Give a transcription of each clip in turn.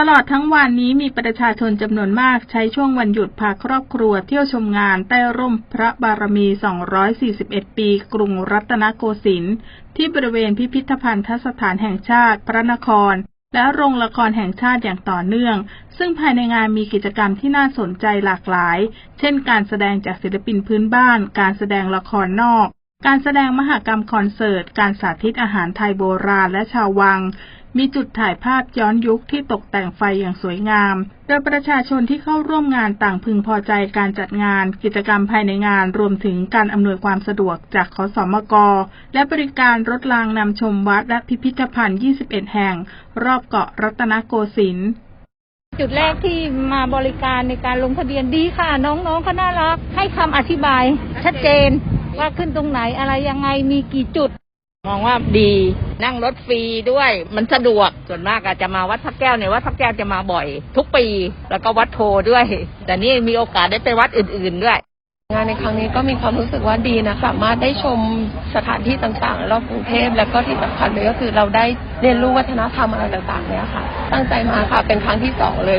ตลอดทั้งวันนี้มีประชาชนจำนวนมากใช้ช่วงวันหยุดพาครอบครัวเที่ยวชมงานใต้ร่มพระบารมี 241 ปี กรุงรัตนโกสินทร์ที่บริเวณพิพิธภัณฑสถานแห่งชาติพระนคร และโรงละครแห่งชาติอย่างต่อเนื่อง ซึ่งภายในงานมีกิจกรรมที่น่าสนใจหลากหลาย เช่น การแสดงจากศิลปินพื้นบ้าน การแสดงละครนอก การแสดงมหกรรมคอนเสิร์ต การสาธิตอาหารไทยโบราณและชาววัง มีจุดถ่ายภาพย้อนยุคที่ตกแต่งไฟอย่างสวยงาม โดยประชาชนที่เข้าร่วมงานต่างพึงพอใจการจัดงาน กิจกรรมภายในงาน รวมถึงการอำนวยความสะดวกจากขอสมก และบริการรถรางนำชมวัดและพิพิธภัณฑ์ 21 แห่ง รอบเกาะรัตนโกสินทร์จุดแรกที่มาบริการในการลงทะเบียนดีค่ะ น้องๆเขาน่ารักให้คำอธิบายชัดเจน ว่าขึ้นตรงไหนอะไรยังไงมีกี่จุด มองว่าดีนั่งรถฟรีด้วยมันสะดวกส่วนมากอาจจะมาวัดพระแก้วเนี่ยวัดพระแก้วจะมาบ่อย ทุกปีแล้วก็วัดโพด้วย แต่นี่มีโอกาสได้ไปวัดอื่น ๆด้วยงานในครั้งนี้ก็มีความรู้สึกว่าดีนะสามารถได้ชมสถานที่ต่างๆรอบกรุงเทพแล้วก็ที่สำคัญเลยก็คือเราได้เรียนรู้วัฒนธรรมอะไรต่างๆเนี่ยค่ะ ตั้งใจมาค่ะเป็นครั้งที่สองเลย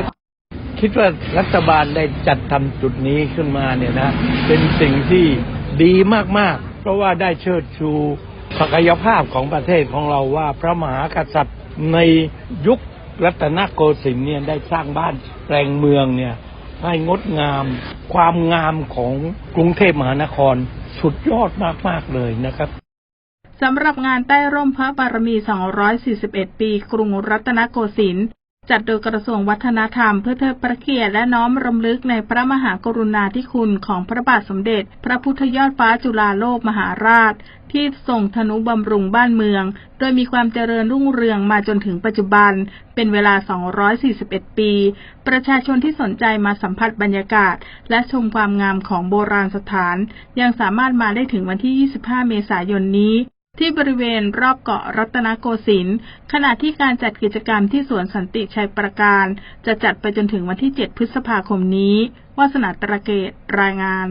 คิดว่ารัฐบาลได้จัดทำจุดนี้ขึ้นมาเนี่ยนะ เป็นสิ่งที่ ดีมากๆ เพราะว่าได้เชิดชูศักยภาพของประเทศของเราว่าพระมหากษัตริย์ในยุครัตนโกสินทร์เนี่ยได้สร้างบ้านแปลงเมืองเนี่ยให้งดงาม ความงามของกรุงเทพมหานครสุดยอดมาก ๆ เลยนะครับสำหรับงานใต้ร่มพระบารมี 241 ปี กรุงรัตนโกสินทร์ จัดโดยกระทรวงวัฒนธรรมเพื่อเทิดพระเกียรติและน้อมรำลึกในพระมหากรุณาธิคุณของพระบาทสมเด็จ พระพุทธยอดฟ้าจุฬาโลกมหาราช ที่ทรงทนุบำรุงบ้านเมือง โดยมีความเจริญรุ่งเรืองมาจนถึงปัจจุบัน เป็นเวลา 241 ปี ประชาชนที่สนใจมาสัมผัสบรรยากาศ และชมความงามของโบราณสถาน ยังสามารถมาได้ถึงวันที่ 25 เมษายนนี้ ที่บริเวณรอบเกาะรัตนโกสินทร์ขณะที่การจัดกิจกรรมที่สวนสันติชัยประการ จะจัดไปจนถึงวันที่ 7 พฤษภาคมนี้ วาสนาตระเกตรายงาน